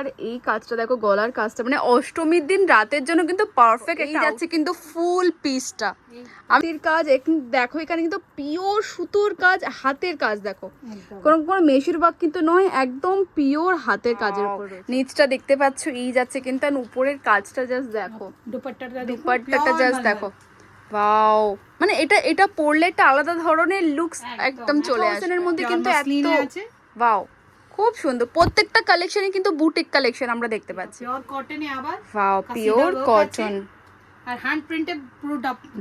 আর এই কাজটা দেখো গলার কাজটা মানে অষ্টমীর দিন রাতের জন্য কিন্তু পারফেক্ট এই যাচ্ছে কিন্তু ফুল পিসটা আমির কাজ দেখো এখানে কিন্তু পিওর সুতোর কাজ হাতের কাজ দেখো। কোনো কোনো মেশির বাগ কিন্তু নয় একদম পিওর হাতের কাজের উপর। নিচটা দেখতে পাচ্ছ এই যাচ্ছে কিন্তু আর উপরের কাজটা জাস্ট দেখো। দুপাট্টাটা দুপাট্টাটা জাস্ট দেখো। ওয়াও মানে এটা এটা পরলে একটা আলাদা ধরনের লুকস একদম। চলে আসে এর মধ্যে কিন্তু এত আছে। ওয়াও খুব সুন্দর। প্রত্যেকটা কালেকশনে কিন্তু বুটিক কালেকশন আমরা দেখতে পাচ্ছি। পিওর কটনে আবার ওয়াও পিওর কটন আর হ্যান্ড প্রিন্টে পুরো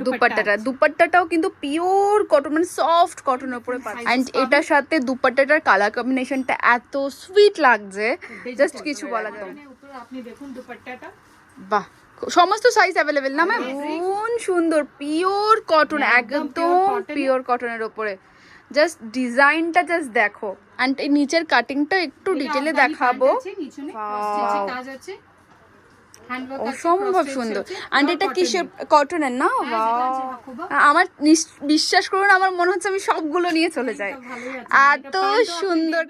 দুপাট্টাটা। দুপাট্টাটাও কিন্তু পিওর কটন মানে সফট কটনের উপরে এন্ড। এটার সাথে দুপাট্টাটার কালার কম্বিনেশনটা এত সুইট লাগছে। জাস্ট কিছু বলা। উপরে আপনি দেখুন দুপাট্টাটা। বাহ সমস্ত সাইজ অ্যাভেলেবেল না ম্যাম কোন সুন্দর পিওর কটন একদম। পিওর কটনের উপরে। জাস্ট ডিজাইনটা জাস্ট দেখো অ্যান্ড এই নিচের কাটিংটা একটু ডিটেলে দেখাবো. কাজ আছে অসম্ভব সুন্দর। pure এটা কিসের এর। কটনের না? হ্যাঁ। আমার বিশ্বাস করুন আমার মনে হচ্ছে আমি সবগুলো নিয়ে চলে যাই। আছে। এত সুন্দর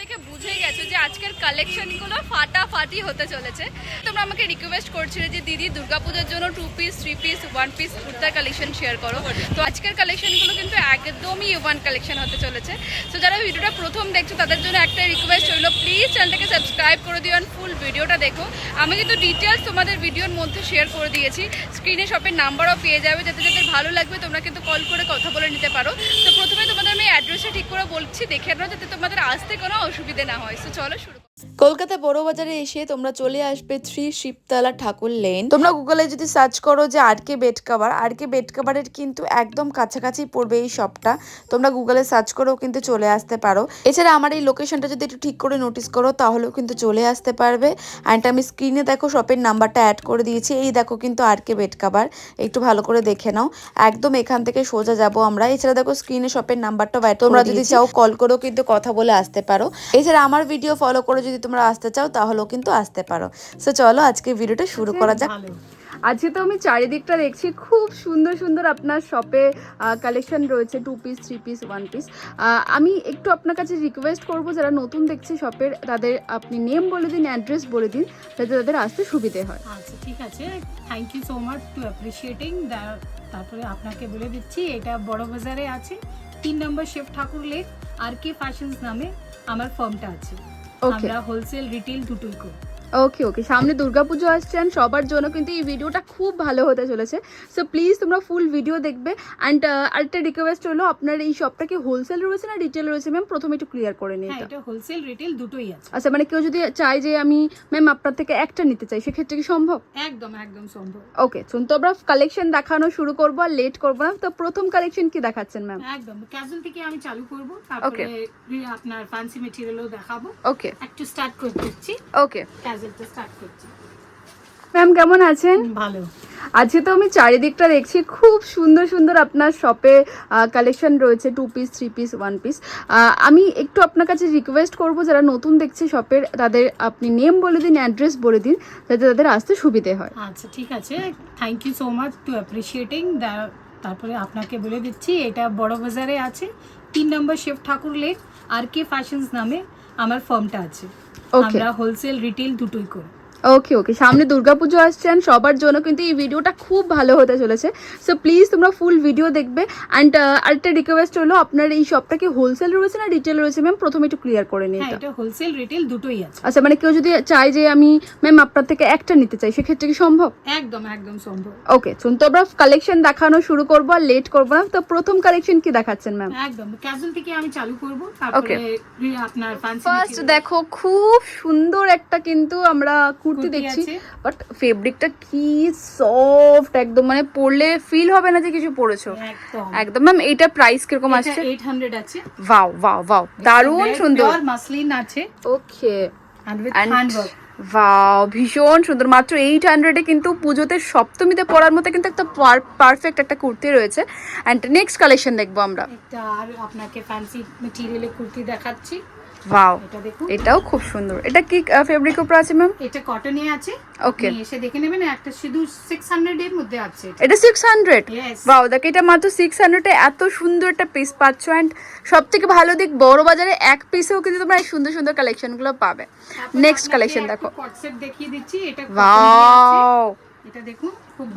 দেখে বুঝে গেছো যে আজকের কালেকশনগুলো ফাটাফাটি হতে চলেছে। তোমরা আমাকে রিকোয়েস্ট করছিলে যে দিদি দুর্গাপূজার জন্য two piece three piece one piece কুর্তার collection share করো। তো আজকের কালেকশনগুলো কিন্তু একদমই ওয়ান কালেকশন হতে চলেছে। তো যারা ভিডিওটা প্রথম দেখছ তাদের জন্য একটা রিকোয়েস্ট হলো প্লিজ চ্যানেলটাকে সাবস্ক্রাইব করে দিও অ্যান্ড ফুল ভিডিওটা দেখো। আমি কিন্তু ডিটেলস তোমাদের ভিডিওর মধ্যে শেয়ার করে দিয়েছি। স্ক্রিনে শপের নাম্বারও পেয়ে যাবে। যাতে যাদের ভালো লাগবে, তোমরা কিন্তু কল করে কথা বলে নিতে পারো। তো প্রথমে তোমাদের আমি অ্যাড্রেসটা ঠিক করে বলছি। দেখে নাও যাতে তোমাদের আসতে কোনো অসুবিধে না হয়। তো চলো শুরু। কলকাতা বড় বাজারে এসে তোমরা চলে আসবে থ্রি শিবতলা ঠাকুর লেন তোমরা গুগলে যদি সার্চ করো যে R K bed cover R K bed কাভারের কিন্তু একদম কাছাকাছি পড়বে এই শপটা তোমরা গুগলে সার্চ করেও কিন্তু চলে আসতে পারো। এছাড়া আমার এই লোকেশনটা যদি একটু ঠিক করে নোটিস করো তাহলেও কিন্তু চলে আসতে পারবে। অ্যান্ড আমি স্ক্রিনে দেখো শপের নাম্বারটা অ্যাড করে দিয়েছি। এই দেখো কিন্তু আর কে বেড কাভার একটু ভালো করে দেখে নাও। একদম এখান থেকে সোজা যাব আমরা। এছাড়া দেখো স্ক্রিনে শপের নাম্বারটা অ্যাড তোমরা যদি চাও কল করেও কিন্তু কথা বলে আসতে পারো। এছাড়া আমার ভিডিও ফলো করে যদি তোমরা আসতে চাও তাহলেও কিন্তু আসতে পারো। সো চলো আজকে ভিডিওটা শুরু করা যাক। আজকে তো আমি চারিদিকটা দেখছি খুব সুন্দর সুন্দর আপনার শপে কালেকশন রয়েছে two piece three piece one piece আমি একটু আপনার কাছে রিকোয়েস্ট করব যারা নতুন দেখছে শপের তাদের আপনি নেম বলে দিন অ্যাড্রেস বলে দিন যাতে তাদের আসতে সুবিধে হয়। আচ্ছা ঠিক আছে। Thank you so much to appreciating তারপরে আপনাকে বলে দিচ্ছি এটা বড় বাজারে আছে। তিন নম্বর chef Thakur lake R K fashions নামে আমার ফার্মটা আছে। আমরা হোলসেল রিটেল দুটোই করি। ওকে ওকে সামনে দুর্গাপুজো আসছে and সবার জন্য কিন্তু এই ভিডিওটা খুব ভালো হতে চলেছে। সো প্লিজ তোমরা ফুল ভিডিও দেখবে অ্যান্ড আরেকটা রিকোয়েস্ট হলো আপনার এই শপটা কি হোলসেল রয়েছে না রিটেল রয়েছে? ম্যাম প্রথমে একটু ক্লিয়ার করে নিই হ্যাঁ এটা। এটা হোলসেল রিটেল দুটোই আছে। আচ্ছা মানে কেউ যদি চায় যে আমি ম্যাম আপনার থেকে একটা নিতে চাই সেক্ষেত্রে কি সম্ভব? একদম একদম সম্ভব। ওকে শুন তো আমরা কালেকশন দেখানো শুরু করব আর লেট করব না। তো প্রথম কালেকশন কি দেখাচ্ছেন ম্যাম একদম ক্যাজুয়াল থেকে আমি চালু করব। তারপরে আপনার ফ্যান্সি মেটেরিয়ালও দেখাবো। ওকে একটু স্টার্ট করে দিচ্ছি। ওকে ক্যাজুয়ালটা স্টার্ট করছি ম্যাম কেমন আছেন? ভালো। আজকে তো আমি চারিদিকটা দেখছি খুব সুন্দর সুন্দর আপনার শপে কালেকশন রয়েছে two piece three piece one piece আমি একটু আপনার কাছে রিকোয়েস্ট করব যারা নতুন দেখছে শপের তাদের আপনি নেম বলে দিন অ্যাড্রেস বলে দিন যাতে তাদের আসতে সুবিধে হয়। আচ্ছা ঠিক আছে। Thank you so much to appreciating তারপরে আপনাকে বলে দিচ্ছি এটা বড় বাজারে আছে তিন নম্বর chef Thakur lake R K fashions নামে আমার ফার্মটা আছে। আমরা হোলসেল রিটেল দুটোই করি। ওকে ওকে সামনে দুর্গাপুজো আসছে and সবার জন্য কিন্তু এই ভিডিওটা খুব ভালো হতে চলেছে। সো প্লিজ তোমরা ফুল ভিডিও দেখবে অ্যান্ড আরেকটা রিকোয়েস্ট হলো আপনার এই শপটা কি হোলসেল রয়েছে না রিটেল রয়েছে? ম্যাম প্রথমে একটু ক্লিয়ার করে নিই হ্যাঁ এটা। হোলসেল রিটেল দুটোই আছে। আচ্ছা মানে কেউ যদি চায় যে আমি ম্যাম আপনার থেকে একটা নিতে চাই সেক্ষেত্রে কি সম্ভব? একদম একদম সম্ভব। ওকে শুন তো আমরা কালেকশন দেখানো শুরু করব আর লেট করব না। তো প্রথম কালেকশন কি দেখাচ্ছেন ম্যাম একদম ক্যাজুয়াল থেকে আমি চালু করব তারপরে আপনার ফার্স্ট দেখো খুব সুন্দর একটা কিন্তু আমরা কুর্তি দেখছি বাট ফেব্রিকটা কি সফট একদম মানে পরলে ফিল হবে না যে কিছু পরেছো একদম। ম্যাম এইটা প্রাইস কীরকম এটা আসছে? 800 আছে। ওয়াও ওয়াও ওয়াও দারুণ সুন্দর। মাসলিন আছে। Okay and with And- hand work wow ভীষণ সুন্দর। মাত্র এইট হান্ড্রেডে কিন্তু পুজোতে সপ্তমীতে পরার মতো কিন্তু একটা পারফেক্ট একটা কুর্তি রয়েছে। অ্যান্ড নেক্সট কালেকশন দেখব আমরা। আর আপনাকে ফ্যান্সি মেটেরিয়ালের কুর্তি দেখাচ্ছি। ওয়াও এটা দেখুন। এটাও খুব সুন্দর। এটা কি ফেব্রিক উপর আছে ম্যাম এটা কটনে আছে. আপনি এসে দেখে নেবেন একটা শুধু সিক্স হান্ড্রেড এর মধ্যে আছে এটা। এটা সিক্স হান্ড্রেড Yes. বাও দেখো এটা মাত্র সিক্স হান্ড্রেডে এত সুন্দর একটা পিস পাচ্ছ অ্যান্ড সব থেকে ভালো দিক বড় বাজারে এক পিসেও কিন্তু তোমরা এই সুন্দর সুন্দর কালেকশনগুলো পাবে। নেক্সট কালেকশন দেখো। কট সেট দেখিয়ে দিচ্ছি এটা। ওয়াও এটা দেখুন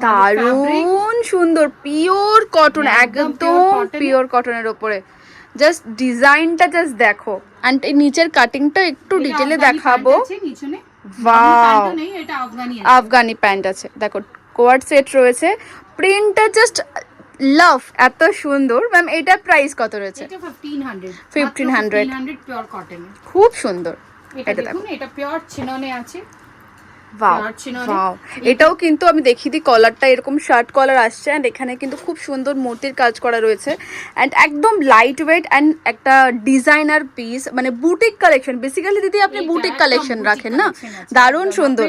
দারুণ সুন্দর পিওর কটন একদম এ। পিওর কটনের উপরে। জাস্ট ডিজাইনটা জাস্ট দেখো। অ্যান্ড এই নিচের কাটিংটা একটু এটা ডিটেলে দেখাবো। এটা আফগানি প্যান্ট আছে। দেখো কোয়ার সেট রয়েছে। প্রিন্টটা জাস্ট লাভ এত সুন্দর। ম্যাম এটার প্রাইস কত রয়েছে? এটা 1500 1500 1500 পিওর কটন খুব সুন্দর। এটা এটা দেখো। দেখুন এটা পিওর চিননে আছে ওয়াও Pure চিননে। ওয়াও এটাও কিন্তু আমি দেখিয়ে দিই কলারটা এরকম শার্ট কলার আসছে অ্যান্ড এখানে কিন্তু খুব সুন্দর মূর্তির কাজ করা রয়েছে অ্যান্ড একদম লাইট ওয়েট অ্যান্ড একটা ডিজাইনার পিস মানে বুটিক কালেকশন বেসিক্যালি দিদি আপনি বুটিক কালেকশন রাখেন না? দারুণ সুন্দর।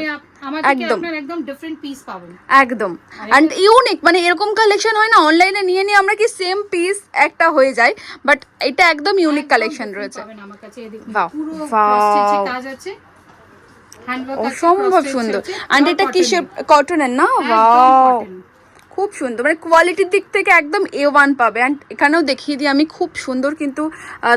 একদম। একদম ডিফারেন্ট পিস পাবেন। একদম। অ্যান্ড ইউনিক মানে এরকম কালেকশন হয় না অনলাইনে নিয়ে নিয়ে আমরা কি সেম পিস একটা হয়ে যায় বাট এটা একদম ইউনিক কালেকশন রয়েছে। আমার কাছে পুরো কাজ আছে অসম্ভব সুন্দর। অ্যান্ড এটা কিসের। কটনের না? ওয়াও খুব সুন্দর। মানে কোয়ালিটির দিক থেকে একদম এ ওয়ান পাবে। অ্যান্ড এখানেও দেখিয়ে দিই আমি খুব সুন্দর কিন্তু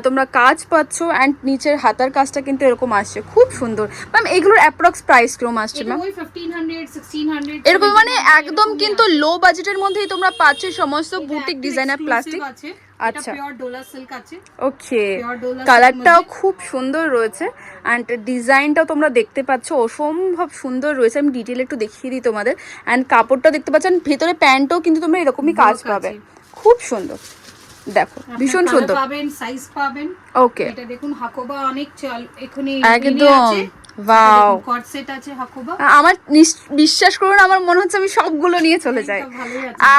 তোমরা কাজ পাচ্ছ অ্যান্ড নিচের হাতার কাজটা কিন্তু এরকম আসছে। খুব সুন্দর। ম্যাম এগুলোর অ্যাপ্রক্স প্রাইস কীরকম আসছে ম্যাম ওই 1500 1600 এরকম মানে একদম কিন্তু লো বাজেটের মধ্যেই তোমরা পাচ্ছ সমস্ত বুটিক ডিজাইনার প্লাস্টিক আছে। আচ্ছা। আচ্ছা ওকে কালারটাও খুব সুন্দর রয়েছে। অ্যান্ড ডিজাইনটাও তোমরা দেখতে পাচ্ছ অসম্ভব সুন্দর রয়েছে। আমি ডিটেল একটু দেখিয়ে দিই তোমাদের। অ্যান্ড কাপড়টা দেখতে পাচ্ছেন ভেতরে প্যান্টও কিন্তু তোমরা এরকমই কাজ পাবে। খুব সুন্দর। দেখো ভীষণ সুন্দর। পাবেন সাইজ পাবেন। ওকে এটা দেখুন হাকোবা অনেক চল এখানে একদম। ওয়াও কট সেট আছে হাকোবা? আমার বিশ্বাস করুন আমার মনে হচ্ছে আমি সবগুলো নিয়ে চলে যাই।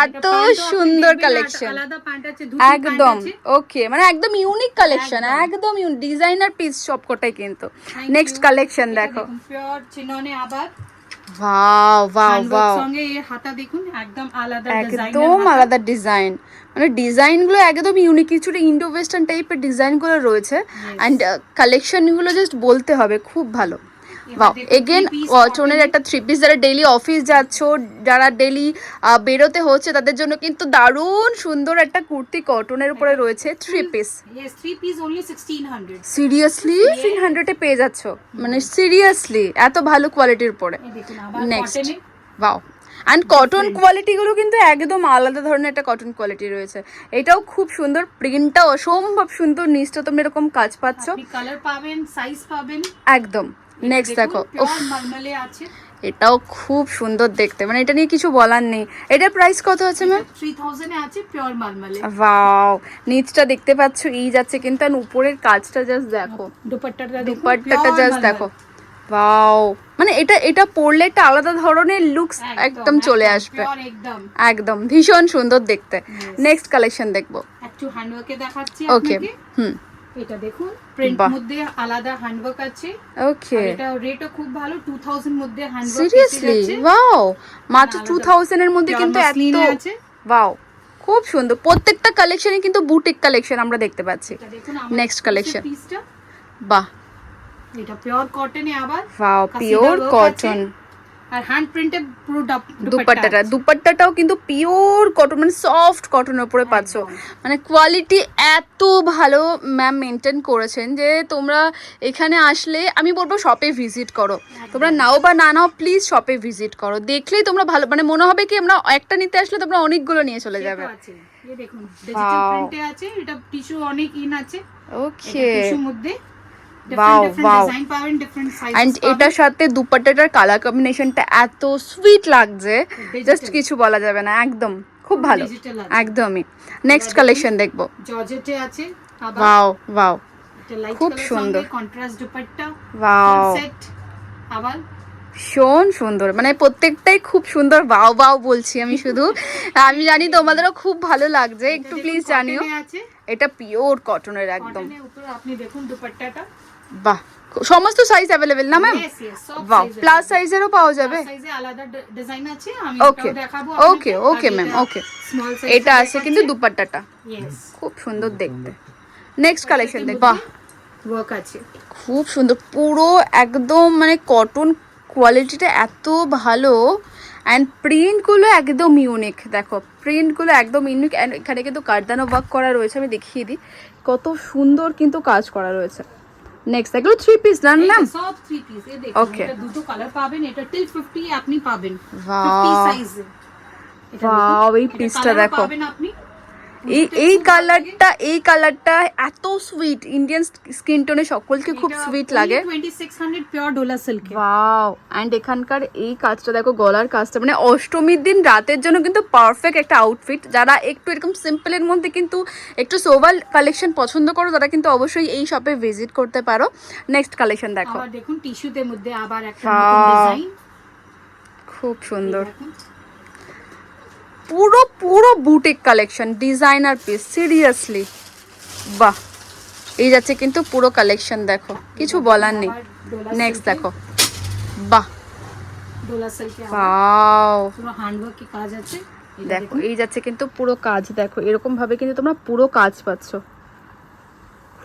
এত সুন্দর কালেকশন একদম ওকে মানে একদম ইউনিক কালেকশন একদম। ডিজাইনার পিস সব কটাই কিন্তু। নেক্সট কালেকশন দেখো। পিওর চিননে আবার। ওয়াও ওয়াও হ্যান্ডওয়ার্ক ওয়াও সঙ্গে এর হাতা দেখুন একদম আলাদা একদম আলাদা ডিজাইন মানে ডিজাইনগুলো একদম ইউনিক কিছুটা ইন্ডো ওয়েস্টার্ন টাইপের ডিজাইনগুলো রয়েছে। অ্যান্ড কালেকশনগুলো জাস্ট বলতে হবে খুব ভালো। বাও এগেন three একটা থ্রি পিস যারা ডেলি অফিস যাচ্ছ যারা ডেলি বেরোতে হচ্ছে তাদের জন্য কিন্তু দারুণ সুন্দর একটা কুর্তি কটনের উপরে রয়েছে three piece three piece only seriously three হান্ড্রেডে পেয়ে যাচ্ছ? মানে সিরিয়াসলি এত ভালো কোয়ালিটির উপরে। নেক্সট ওয়াও অ্যান্ড কটন কোয়ালিটিগুলো কিন্তু একদম আলাদা ধরনের একটা কটন কোয়ালিটি রয়েছে। এটাও খুব সুন্দর প্রিন্টটাও অসম্ভব সুন্দর নিচটা তোমরা এরকম কাজ পাচ্ছ। কালার পাবেন সাইজ পাবেন। একদম। নেক্সট দেখো আছে। এটাও খুব সুন্দর দেখতে মানে এটা নিয়ে কিছু বলার নেই। এটার প্রাইস কত আছে ম্যাম 3000 এ আছে পিওর মালমালে ওয়াও নিচটা দেখতে পাচ্ছ এই যাচ্ছে কিন্তু আর উপরের কাজটা জাস্ট দেখো। দুপাট্টাটা দুপাট্টাটা জাস্ট দেখো। ওয়াও মানে এটা এটা পরলে একটা আলাদা ধরনের লুকস একদম চলে আসবে। একদম। ভীষণ সুন্দর দেখতে। নেক্সট কালেকশন দেখব। একটু হ্যান্ডওয়ার্কে দেখাচ্ছি ওকে হুম। এটা দেখুন প্রিন্ট মধ্যে আলাদা হ্যান্ডওয়ার্ক আছে। ওকে এটা রেটও খুব ভালো 2000 মধ্যে হ্যান্ডওয়ার্ক সিরিয়াসলি ওয়াও মাত্র আলাদা। টু থাউজেন্ড এর মধ্যে কিন্তু এত আছে। ওয়াও খুব সুন্দর। প্রত্যেকটা কালেকশনে কিন্তু বুটিক কালেকশন আমরা দেখতে পাচ্ছি। নেক্সট. পিসটা বাহ! এটা পিওর কটনে আবার ওয়াও পিওর কটন আর হ্যান্ড প্রিন্টেড পুরো দুপাট্টাটা। দুপাট্টাটাও কিন্তু পিওর কটন মানে সফট কটনের উপরে পাচ্ছ। মানে কোয়ালিটি এত ভালো ম্যাম মেনটেন করেছেন যে তোমরা এখানে আসলে আমি বলব শপে ভিজিট করো। তোমরা নাও বা না নাও প্লিজ শপে ভিজিট করো। দেখলেই তোমরা ভালো মানে মনে হবে কি আমরা একটা নিতে আসলে তোমরা অনেকগুলো নিয়ে চলে যাবে। দেখুন ডিজিটাল প্রিন্টে আছে এটা টিস্যু অনেক ইন আছে। ওকে টিস্যু মধ্যে অ্যান্ড এটার সাথে দুপাট্টাটার কালার কম্বিনেশনটা এত সুইট লাগছে. জাস্ট কিছু বলা যাবে না একদম। খুব ভালো। একদমই। নেক্সট কালেকশন দেখব। জর্জেটে আছে ওয়াও ওয়াও খুব সুন্দর। কন্ট্রাস্ট দুপাট্টা ওয়াও সেট আবার ভীষণ সুন্দর। মানে প্রত্যেকটাই খুব সুন্দর। বাও বাও বলছি আমি শুধু। আমি জানি তোমাদেরও খুব ভালো লাগছে। একটু প্লিজ জানিও। এটা পিওর কটনের একদম। আপনি দেখুন দুপাট্টাটা। বাহ সমস্ত সাইজ অ্যাভেলেবেল না ম্যাম বাহ প্লাস সাইজেরও পাওয়া যাবে? সাইজে আলাদা ডিজাইন আছে আমি okay, ma'am, okay. Small size এটা আছে কিন্তু দুপাট্টাটা। খুব সুন্দর দেখতে। নেক্সট কালেকশন দেখ বাহ। ওয়ার্ক আছে। খুব সুন্দর পুরো একদম মানে কটন কোয়ালিটিটা এত ভালো। অ্যান্ড প্রিন্টগুলো একদম ইউনিক দেখো প্রিন্টগুলো একদম ইউনিক অ্যান্ড এখানে কিন্তু কারদানা ওয়ার্ক করা রয়েছে আমি দেখিয়ে দিই। কত সুন্দর কিন্তু কাজ করা রয়েছে। নেক্সট এগুলো থ্রি পিস না? না সব থ্রি পিস এই দেখুন ওকে এটা দুটো কালার পাবেন এটা টিল 50 আপনি পাবেন। Wow. 50 সাইজে ওয়াও এই piece-টা দেখো। পাবেন আপনি। এই এই কালারটা এই কালারটা এত সুইট ইন্ডিয়ান স্কিন টোনে সকলকে খুব সুইট লাগে। 2600 pure Dola silk wow and এখানকার এই কাজটা দেখো গলার কাজটা। মানে অষ্টমীর দিন রাতের জন্য কিন্তু পারফেক্ট একটা আউটফিট যারা একটু এরকম সিম্পলের মধ্যে কিন্তু একটু সোভাল কালেকশন পছন্দ করো তারা কিন্তু অবশ্যই এই শপে ভিজিট করতে পারো। নেক্সট কালেকশন দেখো। দেখুন টিস্যুতে মধ্যে আবার একটা নতুন ডিজাইন খুব সুন্দর। পুরো পুরো boutique collection designer piece seriously বাহ এই যাচ্ছে কিন্তু পুরো কালেকশন দেখো। কিছু বলার নেই। নেক্সট দেখো। বাহ। দেখো এই যাচ্ছে কিন্তু পুরো কাজ দেখো। এরকম ভাবে কিন্তু তোমরা পুরো কাজ পাচ্ছ।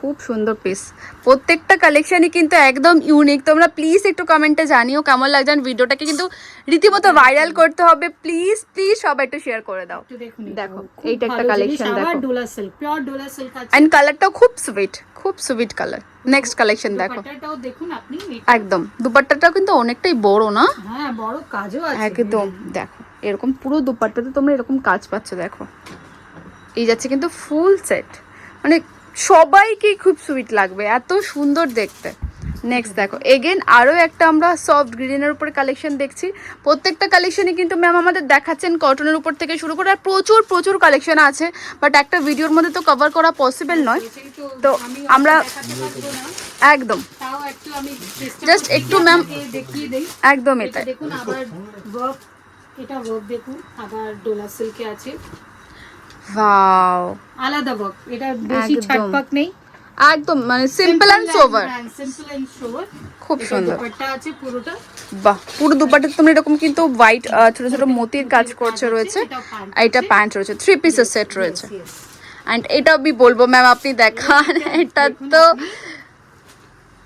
খুব সুন্দর পিস প্রত্যেকটা কালেকশনই কিন্তু একদম ইউনিক তোমরা প্লিজ একটু কমেন্টে জানিও কেমন লাগছে। ভিডিওটাকে কিন্তু রীতিমতো ভাইরাল করতে হবে। প্লিজ প্লিজ সবাই একটু শেয়ার করে দাও। দেখো, এইটা একটা আবার দেখো। অ্যান্ড কালারটাও খুব সুইট খুব সুইট কালার নেক্সট কালেকশন দেখো। দুপাট্টাটাও দেখুন আপনি একদম। দুপাট্টাটাও কিন্তু অনেকটাই বড় না? হ্যাঁ বড় কাজও আছে। একদম। দেখো এরকম পুরো দুপাট্টাতে তোমরা এরকম কাজ পাচ্ছ দেখো। এই যাচ্ছে কিন্তু ফুল সেট মানে সবাইকেই খুব সুইট লাগবে এত সুন্দর দেখতে। নেক্সট দেখো এগেন আরও একটা আমরা সফট গ্রিনের উপরে কালেকশন দেখছি। প্রত্যেকটা কালেকশনই কিন্তু ম্যাম আমাদের দেখাচ্ছেন কটনের উপর থেকে শুরু করে আর প্রচুর প্রচুর কালেকশন আছে। বাট একটা ভিডিওর মধ্যে তো কভার করা পসিবল নয়। তো আমরা- একদম। জাস্ট একটু ম্যাম চেষ্টা Just করছি একটু ma'am- আপনাকে দেখিয়ে দেই। একদম এটা দেখুন আবার এটা দেখুন আবার ডোলা সিল্কে আছে। ওয়াও আলাদা ওয়ার্ক এটা বেশি। ছাটপাক নেই। একদম মানে simple and sober simple and sober খুব সুন্দর। দুপাট্টা আছে পুরোটা। বাহ পুরো দুপাট্টা তোমরা এরকম কিন্তু হোয়াইট ছোট ছোট মোতির কাজ করছে রয়েছে। এটা প্যান্ট রয়েছে থ্রি পিসের সেট রয়েছে। অ্যান্ড এটাও আমি বলব ম্যাম আপনি দেখান এটা তো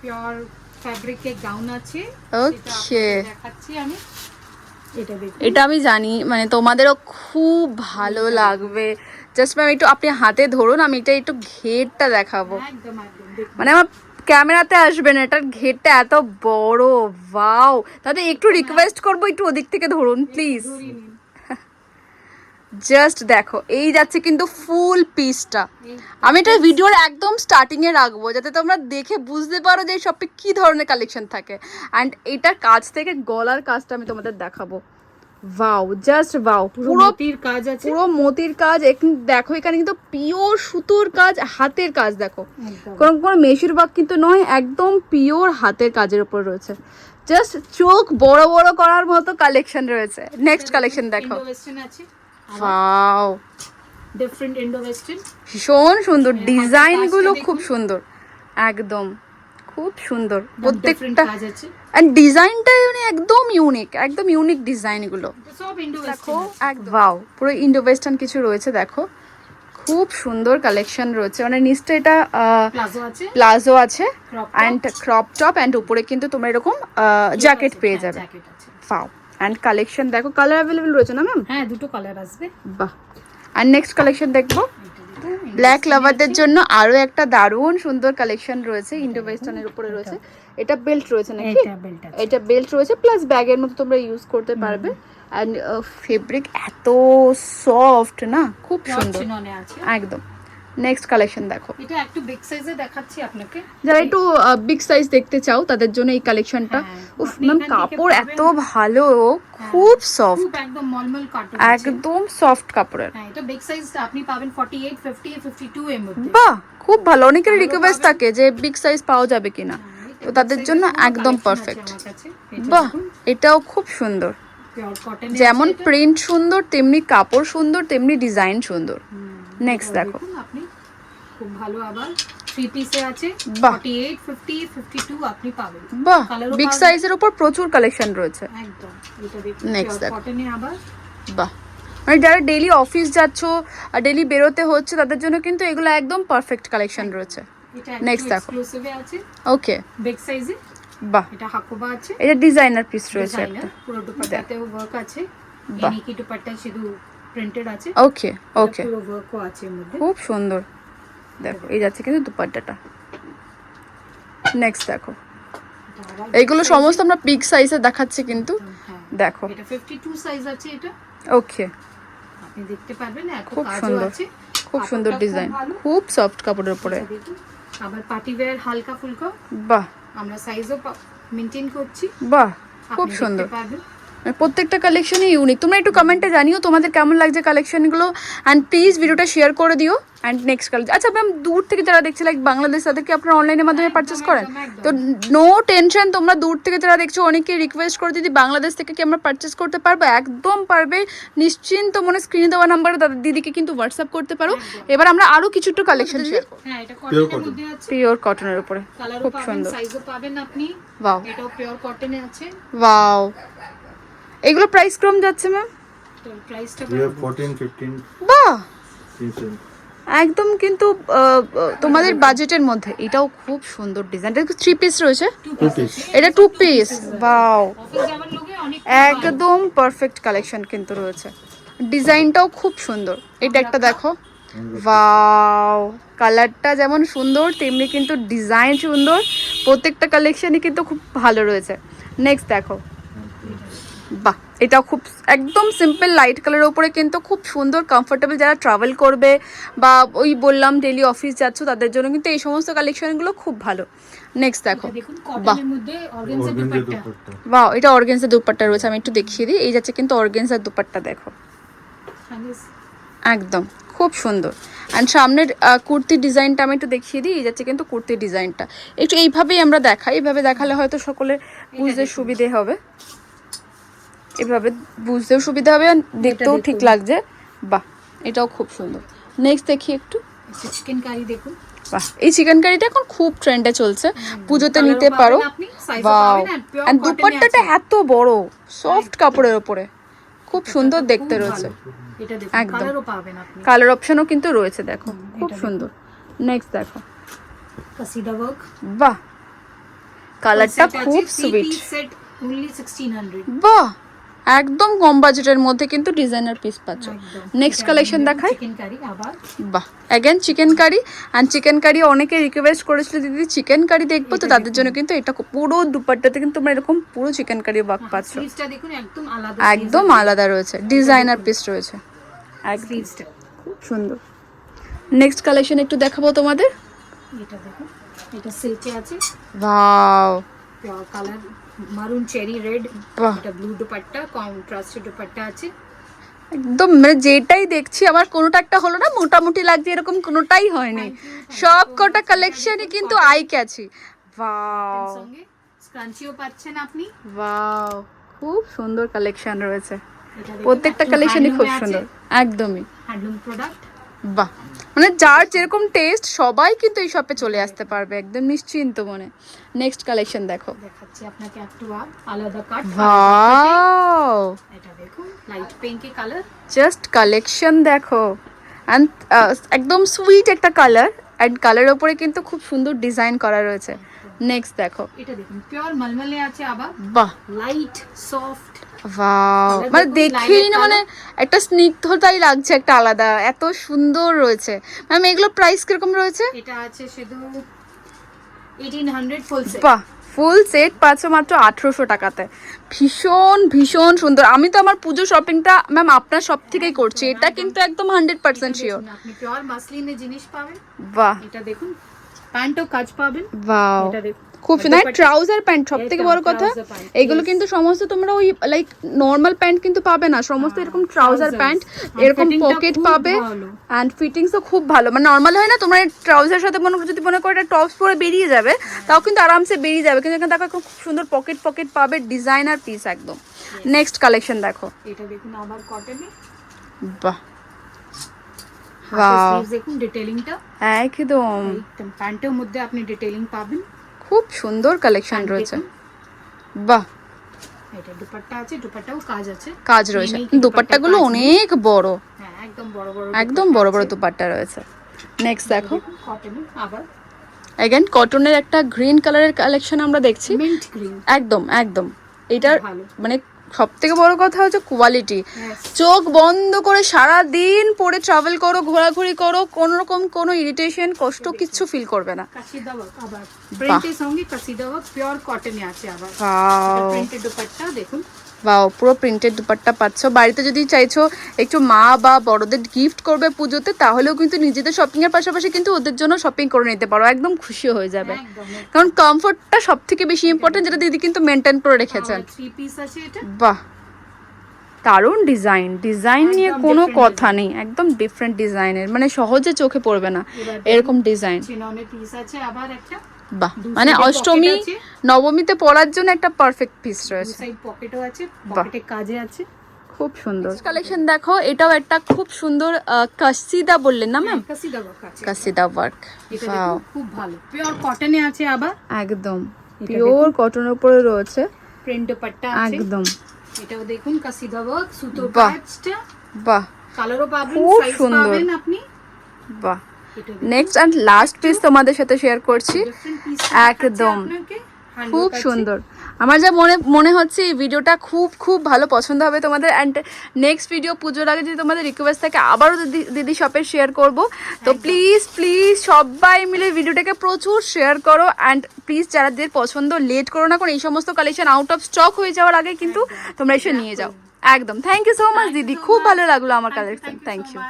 পিওর ফ্যাব্রিকের গাউন আছে। ওকে দেখাচ্ছি আমি। এটা আমি জানি মানে তোমাদেরও খুব ভালো লাগবে। জাস্ট ম্যাম একটু আপনি হাতে ধরুন আমি এটা একটু ঘেরটা দেখাবো। মানে আমার ক্যামেরাতে আসবে না এটার ঘেরটা এত বড় বাও তাহলে একটু রিকোয়েস্ট করব একটু ওদিক থেকে ধরুন প্লিজ। জাস্ট দেখো এই যাচ্ছে কিন্তু ফুল পিসটা আমি এটা ভিডিওর একদম স্টার্টিং এ রাখব যাতে তোমরা দেখে বুঝতে পারো যে এই শপে কি ধরনের কালেকশন থাকে। অ্যান্ড এটার কাজ থেকে গলার কাজটা আমি তোমাদের দেখাবো। ওয়াও জাস্ট ওয়াও পুরো মোতির কাজ আছে। পুরো মতির কাজ দেখো এখানে কিন্তু পিওর সুতোর কাজ হাতের কাজ দেখো। কোনো কোনো মেশির বাগ কিন্তু নয় একদম পিওর হাতের কাজের উপর রয়েছে। জাস্ট চোখ বড় বড় করার মতো কালেকশন রয়েছে। নেক্সট কালেকশন দেখো। আছে। ওয়াও ডিফারেন্ট ইন্ডো ওয়েস্টার্ন ভীষণ সুন্দর। ডিজাইনগুলো খুব সুন্দর। একদম। খুব সুন্দর। প্রত্যেকটা আর ডিজাইনটা মানে একদম ইউনিক একদম ইউনিক ডিজাইনগুলো। সব ইন্ডো দেখো ওয়াও পুরো ইন্ডো ওয়েস্টার্ন কিছু রয়েছে দেখো। খুব সুন্দর কালেকশন রয়েছে। মানে নিচটা এটা প্লাজো আছে? অ্যান্ড ক্রপ টপ অ্যান্ড উপরে কিন্তু তোমরা এরকম জ্যাকেট পেয়ে যাবে। জ্যাকেট ফাও অ্যান্ড কালেকশন দেখো কালার অ্যাভেলেবেল রয়েছে না ম্যাম হ্যাঁ দুটো কালার আসবে। বাহ। আর নেক্সট কালেকশন দেখব? ব্ল্যাক লাভারদের জন্য আরও একটা দারুণ সুন্দর কালেকশন রয়েছে ইন্ডো ওয়েস্টার্নের উপরে রয়েছে। এটা বেল্ট রয়েছে নাকি? এটা বেল্ট আছে। এটা বেল্ট রয়েছে প্লাস ব্যাগের মতো তোমরা ইউজ করতে পারবে। অ্যান্ড ফেব্রিক এত সফট না? খুব সুন্দর। একদম। নেক্সট কালেকশন দেখো। এটা একটু বিগ সাইজে দেখাচ্ছি আপনাকে। যারা একটু বিগ সাইজ দেখতে চাও তাদের জন্য এই কালেকশনটা হ্যাঁ, উফ ম্যাম কাপড়। এত ভালো খুব সফট একদম মলমল কাটন একদম সফট কাপড়ের। হ্যাঁ এটা বিগ সাইজটা আপনি পাবেন 48 50 52 এর মধ্যে। বাহ খুব ভালো। অনেকের রিকোয়েস্ট থাকে যে বিগ সাইজ পাওয়া যাবে কিনা। তো তাদের জন্য একদম পারফেক্ট বাহ এটাও খুব সুন্দর। যেমন প্রিন্ট সুন্দর তেমনি কাপড় সুন্দর তেমনি ডিজাইন সুন্দর। নেক্সট দেখো। আপনি। খুব ভালো আবার। থ্রি পিসে আছে 48 50 52 আপনি পাবেন। বাহ বিগ পাওয়া সাইজের উপর প্রচুর কালেকশন রয়েছে। একদম এটা দেখুন Next কটনে আবার। বাহ। মানে যারা ডেলি অফিস যাচ্ছ আর ডেলি বেরোতে হচ্ছে তাদের জন্য কিন্তু এগুলো একদম পারফেক্ট কালেকশন রয়েছে। Next দেখো। ওকে বিগ সাইজে বাহ। এটা হাকুবা আছে। এটা ডিজাইনার পিস রয়েছে একটা। পুরো দুপাট্টাতেও ওয়ার্ক আছে। এনিকি দুপাট্টা শুধু প্রিন্টেড আছে। ওকে ওকে পুরো ওয়ার্কও আছে মধ্যে। খুব সুন্দর। দেখো এই যাচ্ছে কিন্তু দুপাট্টাটা। নেক্সট দেখো। এইগুলো সমস্ত আমরা পিক সাইজে দেখাচ্ছি কিন্তু। হ্যাঁ। দেখো। এটা 52 সাইজ আছে এটা। ওকে আপনি দেখতে পারবেন এত খুব কাজও সুন্দর। আছে। খুব সুন্দর ডিজাইন খুব সফট কাপড়ের উপরে। আচ্ছা, আবার পার্টি ওয়্যার হালকা ফুলকা। বাহ। আমরা সাইজও মেনটেন করছি। বাহ। খুব সুন্দর। প্রত্যেকটা কালেকশনই ইউনিক তোমরা একটু কমেন্টে জানিও তোমাদের কেমন লাগছে কালেকশনগুলো অ্যান্ড প্লিজ ভিডিওটা শেয়ার করে দিও। অ্যান্ড নেক্সট কালেকশন আচ্ছা ম্যাম দূর থেকে যারা দেখছে লাইক বাংলাদেশ তাদেরকে আপনারা অনলাইনের মাধ্যমে পারচেস করেন। তো নো টেনশন তোমরা দূর থেকে যারা দেখছ অনেকে রিকোয়েস্ট করে দিদি বাংলাদেশ থেকে কি আমরা পারচেস করতে পারব? একদম পারবে। নিশ্চিন্ত মনে স্ক্রিনে দেওয়া নাম্বারে দাদা দিদিকে কিন্তু হোয়াটসঅ্যাপ করতে পারো। এবার আমরা আরও কিছু একটু কালেকশন শেয়ার করব হ্যাঁ পিওর কটনের উপরে। খুব সুন্দর। সাইজও পাবেন আপনি। ওয়াও এটাও পিওর কটনে আছে। ওয়াও এগুলো প্রাইস কম যাচ্ছে ম্যাম তো প্রাইসটা We have 14, 15 বাহ! একদম কিন্তু তোমাদের বাজেটের মধ্যে। এটাও খুব সুন্দর ডিজাইন এটা থ্রি পিস রয়েছে? এটা টু পিস বাও একদম পারফেক্ট কালেকশন কিন্তু রয়েছে। ডিজাইনটাও খুব সুন্দর। এটা একটা দেখো। ওয়াও কালারটা যেমন সুন্দর তেমনি কিন্তু ডিজাইন সুন্দর। প্রত্যেকটা কালেকশনই কিন্তু খুব ভালো রয়েছে। নেক্সট দেখো। বাহ এটাও খুব একদম সিম্পল লাইট কালারের উপরে কিন্তু খুব সুন্দর কমফোর্টেবল যারা ট্রাভেল করবে বা ওই বললাম ডেলি অফিস যাচ্ছ তাদের জন্য কিন্তু এই সমস্ত কালেকশনগুলো খুব ভালো। নেক্সট দেখো। দেখুন বাহ। এটা অর্গেন্সের দুপাট্টা রয়েছে আমি একটু দেখিয়ে দিই। এই যাচ্ছে কিন্তু অর্গেন্সের দুপাট্টা দেখো। একদম খুব সুন্দর। অ্যান্ড সামনের কুর্তির ডিজাইনটা আমি একটু দেখিয়ে দিই এই যাচ্ছে কিন্তু কুর্তির ডিজাইনটা। একটু এইভাবেই আমরা দেখাই এইভাবে দেখালে হয়তো সকলের বুঝতে সুবিধে হবে। এভাবে বুঝতেও সুবিধা হবে আর দেখতেও ঠিক লাগছে। বাহ এটাও খুব সুন্দর। নেক্সট দেখি একটু। চিকেন কারি দেখুন। বাহ এই চিকেন কারিটা এখন খুব ট্রেন্ডে চলছে। পুজোতে নিতে পারো। বাও আর দুপাট্টাটা এত বড় সফট কাপড়ের ওপরে। খুব সুন্দর দেখতে রয়েছে। একদম। কালার অপশনও কিন্তু রয়েছে দেখো। খুব সুন্দর। নেক্সট দেখো। বাহ। কালারটা খুব সুইট সেট অনলি 1600 বাহ। একদম কম বাজেটের মধ্যে কিন্তু ডিজাইনার পিস পাচ্ছ। নেক্সট কালেকশন আবার? বাহ again chicken curry and chicken curry অনেকে রিকোয়েস্ট করেছিল দিদি চিকেন কারি দেখব তো তাদের জন্য কিন্তু এটা পুরো দুপাট্টাতে কিন্তু তোমরা এরকম পুরো চিকেন কারি বাক পাচ্ছ। একদম আলাদা একদম আলাদা রয়েছে। ডিজাইনার পিস রয়েছে। খুব সুন্দর। নেক্সট কালেকশন একটু দেখাবো তোমাদের। এটা দেখুন এটা সিল্কে আছে। Pure colour maroon cherry red এটা ব্লু দুপাট্টা কন্ট্রাস্টেড দুপাট্টা আছে। একদম মানে যেটাই দেখছি আমার কোনোটা একটা হলো না মোটামুটি লাগছে এরকম কোনোটাই হয়নি। সব কটা কালেকশনই কিন্তু আই ক্যাচি ওয়াও স্ক্রাঞ্চিও পাচ্ছেন আপনি। ওয়াও খুব সুন্দর কালেকশন রয়েছে। প্রত্যেকটা কালেকশনই খুব সুন্দর। একদমই। হ্যান্ডলুম প্রোডাক্ট বাহ। মানে যার যেরকম টেস্ট সবাই কিন্তু এই শপে চলে আসতে পারবে একদম নিশ্চিন্ত মনে। নেক্সট কালেকশন দেখো। দেখাচ্ছি আপনাকে একটু আলাদা কাট ওয়াও এটা দেখুন light pinky colour just collection দেখো। অ্যান্ড একদম সুইট একটা কালার অ্যান্ড কালারের ওপরে কিন্তু খুব সুন্দর ডিজাইন করা রয়েছে। নেক্সট দেখো। এটা দেখুন পিওর মলমলে আছে আবার। বাহ! লাইট সফট মানে দেখেই না মানে একটা স্নিগ্ধতাই লাগছে একটা আলাদা। এত সুন্দর রয়েছে। ম্যাম এগুলো প্রাইস কীরকম রয়েছে? এটা আছে শুধু 1800 ফুল সেট বাহ ফুল সেট পাচ্ছ মাত্র আঠেরোশো টাকাতে। ভীষণ ভীষণ সুন্দর। আমি তো আমার পুজো শপিংটা ম্যাম আপনার সব থেকেই করছি। এটা কিন্তু একদম। হান্ড্রেড পার্সেন্ট শিওর জিনিস পাবেন। বাহ। এটা দেখুন প্যান্টও কাজ পাবেন। বাও এটা দেখুন। খুব সুন্দর ট্রাউজার প্যান্ট সব থেকে বড় কথা এগুলো কিন্তু সমস্ত তোমরা ওই লাইক নর্মাল প্যান্ট কিন্তু পাবে না। সমস্ত এরকম ট্রাউজার প্যান্ট এরকম পকেট পাবে। অ্যান্ড ফিটিংসও খুব ভালো। মানে নর্মাল হয় না তোমরা ট্রাউজার সাথে মনে যদি মনে করো এটা টপস পরে বেরিয়ে যাবে তাও কিন্তু আরামসে বেরিয়ে যাবে। কিন্তু এখানে দেখো খুব সুন্দর পকেট পকেট পাবে ডিজাইনার পিস একদম। নেক্সট কালেকশন দেখো। এটা দেখুন আবার কটনে বাহ. দেখুন ডিটেইলিংটা একদম। একদম প্যান্টের মধ্যে আপনি ডিটেইলিং পাবেন। খুব সুন্দর কালেকশন রয়েছে। বাহ। এটা দুপাট্টা আছে দুপাট্টাও কাজ আছে। কাজ রয়েছে। দুপাট্টাগুলো অনেক বড়। হ্যাঁ একদম বড় বড় একদম বড় বড় দুপাট্টা রয়েছে। নেক্সট দেখো। এগেন আবার। কটনের একটা গ্রিন কালারের কালেকশন আমরা দেখছি। একদম একদম। এটার মানে সব থেকে বড় কথা হচ্ছে কোয়ালিটি চোখ বন্ধ করে সারা দিন পরে ট্রাভেল করো ঘোরাঘুরি করো কোন রকম কোনো ইরিটেশন কষ্ট কিছু ফিল করবে না। প্রিন্টের সঙ্গে পিওর কটনে আছে আবার। প্রিন্টের দুপাট্টা দেখুন। বাও পুরো প্রিন্টেড দুপাট্টা পাচ্ছ। বাড়িতে যদি চাইছো একটু মা বা বড়দের গিফট করবে পুজোতে তাহলেও কিন্তু নিজেদের শপিং এর পাশাপাশি কিন্তু ওদের জন্য শপিং করে নিতে পারো। একদম খুশি হয়ে যাবে। কারণ কমফোর্টটা সব থেকে বেশি ইম্পর্টেন্ট যেটা দিদি কিন্তু মেনটেন করে রেখেছেন। বাহ! দারুণ ডিজাইন ডিজাইন নিয়ে কোনো কথা নেই। একদম ডিফারেন্ট ডিজাইনের মানে সহজে চোখে পড়বে না এরকম ডিজাইন পিস আছে আবার একটা। বাহ মানে অষ্টমী নবমীতে পরার জন্য একটা পারফেক্ট পিস রয়েছে। সাইড পকেটও আছে পকেটে কাজে আছে। খুব সুন্দর। কালেকশন দেখো এটাও একটা খুব সুন্দর কাসিদা বললেন না ma'am kashida work kashida work খুব ভালো। পিওর কটনে আছে আবার। একদম। পিওর কটনের উপরে রয়েছে। প্রিন্ট দুপাট্টা আছে। একদম। এটাও দেখুন কাশিদা ওয়ার্ক বাহ। কাজটা বাহ। কালারও পাবেন সাইজ। পাবেন আপনি। বাহ। নেক্সট অ্যান্ড লাস্ট পিস তোমাদের সাথে শেয়ার করছি। একদম। খুব সুন্দর। আমার যা মনে মনে হচ্ছে এই ভিডিওটা খুব খুব ভালো পছন্দ হবে তোমাদের। অ্যান্ড নেক্সট ভিডিও পুজোর আগে যদি তোমাদের রিকোয়েস্ট থাকে আবারও দিদি দিদি শপে শেয়ার করব। তো প্লিজ প্লিজ সবাই মিলে ভিডিওটাকে প্রচুর শেয়ার করো। অ্যান্ড প্লিজ যাদের পছন্দ লেট করো না কারণ এই সমস্ত কালেকশন আউট অফ স্টক হয়ে যাওয়ার আগে কিন্তু তোমরা এসে নিয়ে যাও। একদম। থ্যাংক ইউ সো মাচ দিদি। খুব ভালো লাগল আমার কালেকশন থ্যাংক ইউ